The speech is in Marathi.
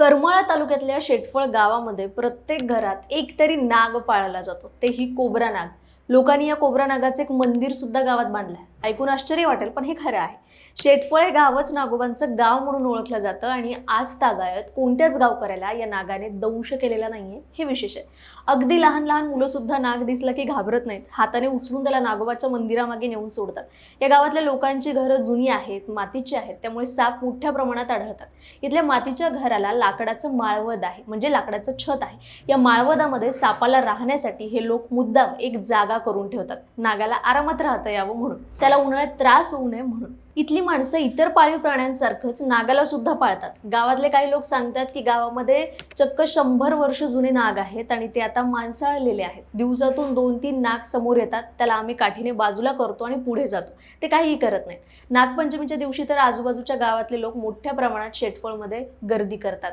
करमाळा तालुक्यातल्या शेटफळ गावामध्ये प्रत्येक घरात एक तरी नाग पाळला जातो. तेही कोबरा नाग. लोकांनी या कोबरा नागाचं एक मंदिर सुद्धा गावात बांधलंय. ऐकून आश्चर्य वाटेल पण हे खरं आहे. शेटफळ हे गावच नागोबांचं गाव म्हणून ओळखलं जातं आणि आज तागायत कोणत्याच गावकऱ्याला या नागाने दंश केलेला नाहीये हे विशेष आहे. अगदी लहान लहान मुलं सुद्धा नाग दिसलं की घाबरत नाहीत. हाताने उचलून त्याला नागोबाच्या मंदिरामागे नेऊन सोडतात. या गावातल्या लोकांची घरं जुनी आहेत मातीची आहेत त्यामुळे साप मोठ्या प्रमाणात आढळतात. इथल्या मातीच्या घराला लाकडाचं माळवद आहे म्हणजे लाकडाचं छत आहे. या माळवदामध्ये सापाला राहण्यासाठी हे लोक मुद्दाम एक जागा करून ठेवतात. नागाला आरामात राहता यावं म्हणून. त्याला उन्हाळ्यात त्रास होऊ नये म्हणून. इथली माणसं इतर पाळीव प्राण्यांसारखंच नागाला सुद्धा पाळतात. गावातले काही लोक सांगतात की गावामध्ये चक्क शंभर वर्ष जुने नाग आहेत आणि ते आता माणसाळलेले आहेत. दिवसातून दोन तीन नाग समोर येतात. त्याला आम्ही काठीने बाजूला करतो आणि पुढे जातो. ते काहीही करत नाहीत. नागपंचमीच्या दिवशी तर आजूबाजूच्या गावातले लोक मोठ्या प्रमाणात शेटफळमध्ये गर्दी करतात.